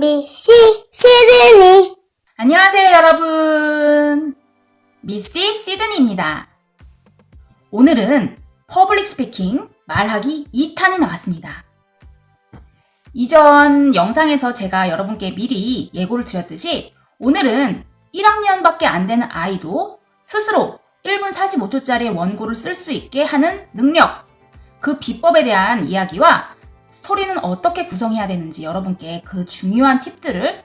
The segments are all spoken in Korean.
미씨 시드니 안녕하세요, 여러분. 미시 시드니입니다. 오늘은 퍼블릭 스피킹 말하기 2탄이 나왔습니다. 이전 영상에서 제가 여러분께 미리 예고를 드렸듯이 오늘은 1학년밖에 안 되는 아이도 스스로 1분 45초짜리 원고를 쓸 수 있게 하는 능력, 그 비법에 대한 이야기와 스토리는 어떻게 구성해야 되는지 여러분께 그 중요한 팁들을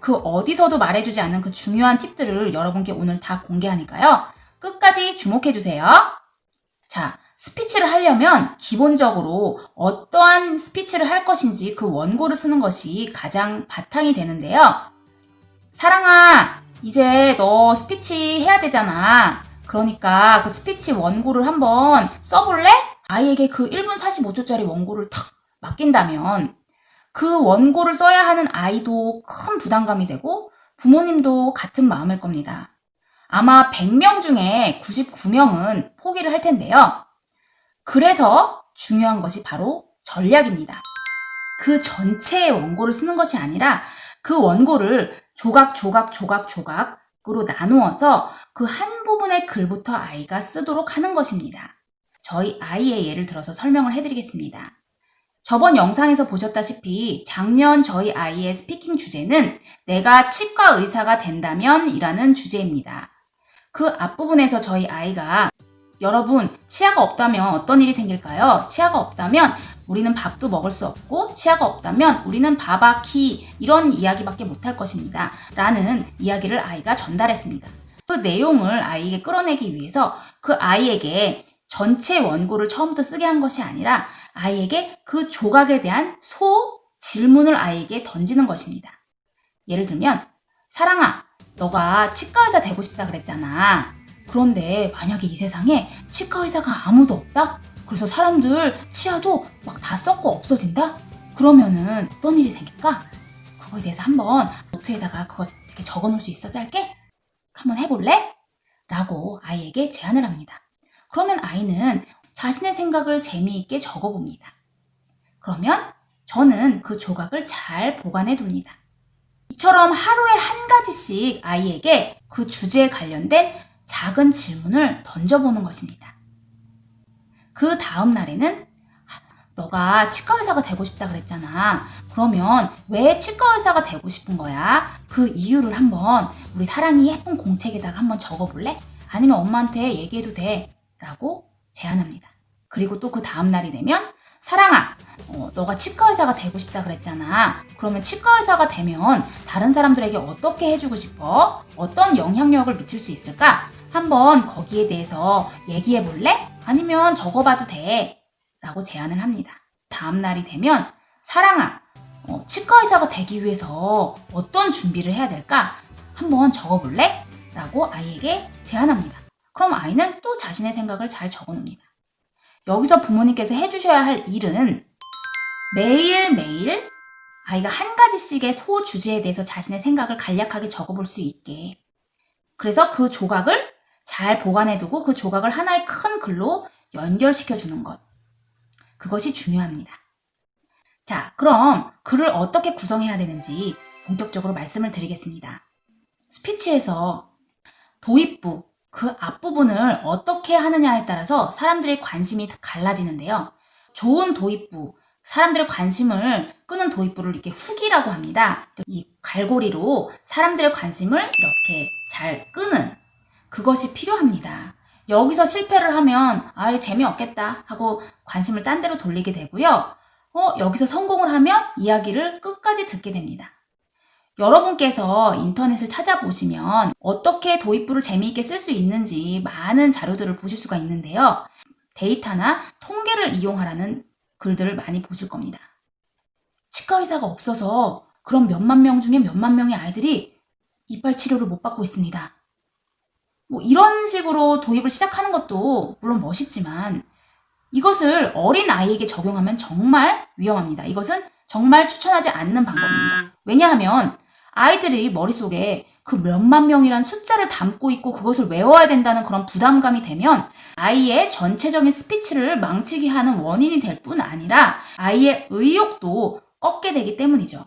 그 어디서도 말해주지 않는 그 중요한 팁들을 여러분께 오늘 다 공개하니까요. 끝까지 주목해주세요. 자, 스피치를 하려면 기본적으로 어떠한 스피치를 할 것인지 그 원고를 쓰는 것이 가장 바탕이 되는데요. 사랑아, 이제 너 스피치 해야 되잖아. 그러니까 그 스피치 원고를 한번 써볼래? 아이에게 그 1분 45초짜리 원고를 탁 맡긴다면 그 원고를 써야 하는 아이도 큰 부담감이 되고 부모님도 같은 마음일 겁니다. 아마 100명 중에 99명은 포기를 할 텐데요. 그래서 중요한 것이 바로 전략입니다. 그 전체의 원고를 쓰는 것이 아니라 그 원고를 조각, 조각, 조각, 조각으로 나누어서 그 한 부분의 글부터 아이가 쓰도록 하는 것입니다. 저희 아이의 예를 들어서 설명을 해드리겠습니다. 저번 영상에서 보셨다시피 작년 저희 아이의 스피킹 주제는 내가 치과 의사가 된다면 이라는 주제입니다. 그 앞부분에서 저희 아이가 여러분, 치아가 없다면 어떤 일이 생길까요? 치아가 없다면 우리는 밥도 먹을 수 없고, 치아가 없다면 우리는 바바키, 이런 이야기밖에 못할 것입니다. 라는 이야기를 아이가 전달했습니다. 그 내용을 아이에게 끌어내기 위해서 그 아이에게 전체 원고를 처음부터 쓰게 한 것이 아니라 아이에게 그 조각에 대한 소 질문을 아이에게 던지는 것입니다. 예를 들면, 사랑아, 너가 치과 의사 되고 싶다 그랬잖아. 그런데 만약에 이 세상에 치과 의사가 아무도 없다? 그래서 사람들 치아도 막 다 썩고 없어진다? 그러면은 어떤 일이 생길까? 그거에 대해서 한번 노트에다가 그거 이렇게 적어 놓을 수 있어, 짧게? 한번 해볼래? 라고 아이에게 제안을 합니다. 그러면 아이는 자신의 생각을 재미있게 적어봅니다. 그러면 저는 그 조각을 잘 보관해 둡니다. 이처럼 하루에 한 가지씩 아이에게 그 주제에 관련된 작은 질문을 던져보는 것입니다. 그 다음 날에는 너가 치과 의사가 되고 싶다 그랬잖아. 그러면 왜 치과 의사가 되고 싶은 거야? 그 이유를 한번 우리 사랑이 예쁜 공책에다가 한번 적어볼래? 아니면 엄마한테 얘기해도 돼. 라고 제안합니다. 그리고 또 그 다음 날이 되면 사랑아, 어, 너가 치과 의사가 되고 싶다 그랬잖아. 그러면 치과 의사가 되면 다른 사람들에게 어떻게 해주고 싶어? 어떤 영향력을 미칠 수 있을까? 한번 거기에 대해서 얘기해 볼래? 아니면 적어봐도 돼. 라고 제안을 합니다. 다음 날이 되면 사랑아, 어, 치과 의사가 되기 위해서 어떤 준비를 해야 될까? 한번 적어볼래? 라고 아이에게 제안합니다. 그럼 아이는 또 자신의 생각을 잘 적어놓습니다. 여기서 부모님께서 해주셔야 할 일은 매일매일 아이가 한 가지씩의 소 주제에 대해서 자신의 생각을 간략하게 적어볼 수 있게. 그래서 그 조각을 잘 보관해두고 그 조각을 하나의 큰 글로 연결시켜주는 것. 그것이 중요합니다. 자, 그럼 글을 어떻게 구성해야 되는지 본격적으로 말씀을 드리겠습니다. 스피치에서 도입부, 그 앞부분을 어떻게 하느냐에 따라서 사람들의 관심이 갈라지는데요. 좋은 도입부, 사람들의 관심을 끄는 도입부를 이렇게 후기라고 합니다. 이 갈고리로 사람들의 관심을 이렇게 잘 끄는 그것이 필요합니다. 여기서 실패를 하면 아예 재미없겠다 하고 관심을 딴 데로 돌리게 되고요. 어, 여기서 성공을 하면 이야기를 끝까지 듣게 됩니다. 여러분께서 인터넷을 찾아보시면 어떻게 도입부를 재미있게 쓸 수 있는지 많은 자료들을 보실 수가 있는데요. 데이터나 통계를 이용하라는 글들을 많이 보실 겁니다. 치과 의사가 없어서 그런 몇만 명 중에 몇만 명의 아이들이 이빨 치료를 못 받고 있습니다. 뭐 이런 식으로 도입을 시작하는 것도 물론 멋있지만 이것을 어린 아이에게 적용하면 정말 위험합니다. 이것은 정말 추천하지 않는 방법입니다. 왜냐하면 아이들이 머릿속에 그 몇만 명이란 숫자를 담고 있고 그것을 외워야 된다는 그런 부담감이 되면 아이의 전체적인 스피치를 망치게 하는 원인이 될 뿐 아니라 아이의 의욕도 꺾게 되기 때문이죠.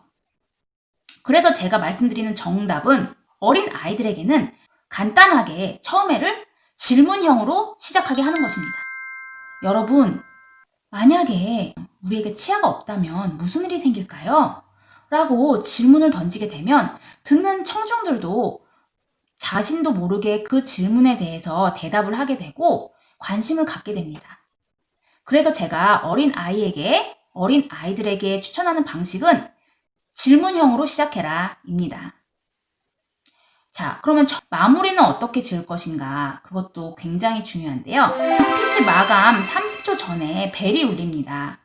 그래서 제가 말씀드리는 정답은 어린 아이들에게는 간단하게 처음에를 질문형으로 시작하게 하는 것입니다. 여러분, 만약에 우리에게 치아가 없다면 무슨 일이 생길까요? 라고 질문을 던지게 되면 듣는 청중들도 자신도 모르게 그 질문에 대해서 대답을 하게 되고 관심을 갖게 됩니다. 그래서 제가 어린 아이에게, 어린 아이들에게 추천하는 방식은 질문형으로 시작해라 입니다. 자, 그러면 저- 마무리는 어떻게 지을 것인가? 그것도 굉장히 중요한데요. 스피치 마감 30초 전에 벨이 울립니다.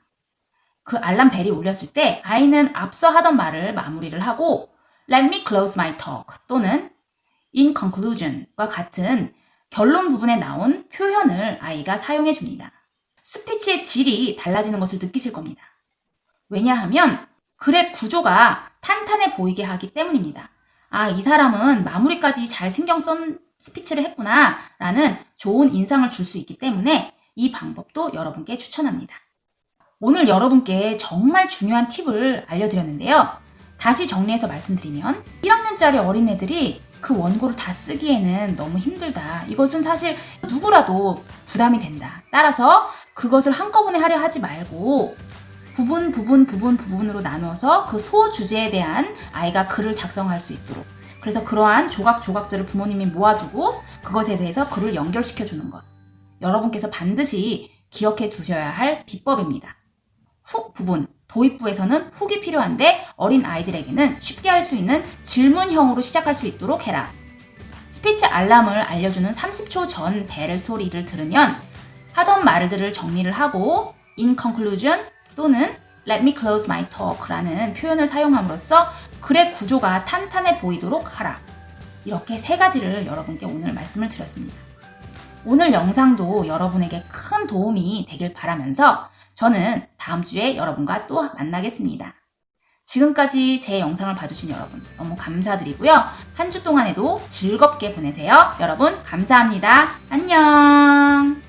그 알람 벨이 울렸을 때 아이는 앞서 하던 말을 마무리를 하고 Let me close my talk 또는 in conclusion과 같은 결론 부분에 나온 표현을 아이가 사용해 줍니다. 스피치의 질이 달라지는 것을 느끼실 겁니다. 왜냐하면 글의 구조가 탄탄해 보이게 하기 때문입니다. 아, 이 사람은 마무리까지 잘 신경 쓴 스피치를 했구나 라는 좋은 인상을 줄 수 있기 때문에 이 방법도 여러분께 추천합니다. 오늘 여러분께 정말 중요한 팁을 알려드렸는데요. 다시 정리해서 말씀드리면 1학년짜리 어린애들이 그 원고를 다 쓰기에는 너무 힘들다. 이것은 사실 누구라도 부담이 된다. 따라서 그것을 한꺼번에 하려 하지 말고 부분 부분 부분 부분으로 나눠서 그 소주제에 대한 아이가 글을 작성할 수 있도록 그래서 그러한 조각 조각들을 부모님이 모아두고 그것에 대해서 글을 연결시켜 주는 것 여러분께서 반드시 기억해 두셔야 할 비법입니다. 훅 부분 도입부에서는 훅이 필요한데 어린 아이들에게는 쉽게 할 수 있는 질문형으로 시작할 수 있도록 해라. 스피치 알람을 알려주는 30초 전 벨 소리를 들으면 하던 말들을 정리를 하고 in conclusion 또는 let me close my talk라는 표현을 사용함으로써 글의 구조가 탄탄해 보이도록 하라. 이렇게 세 가지를 여러분께 오늘 말씀을 드렸습니다. 오늘 영상도 여러분에게 큰 도움이 되길 바라면서 저는 다음 주에 여러분과 또 만나겠습니다. 지금까지 제 영상을 봐주신 여러분 너무 감사드리고요. 한 주 동안에도 즐겁게 보내세요. 여러분 감사합니다. 안녕!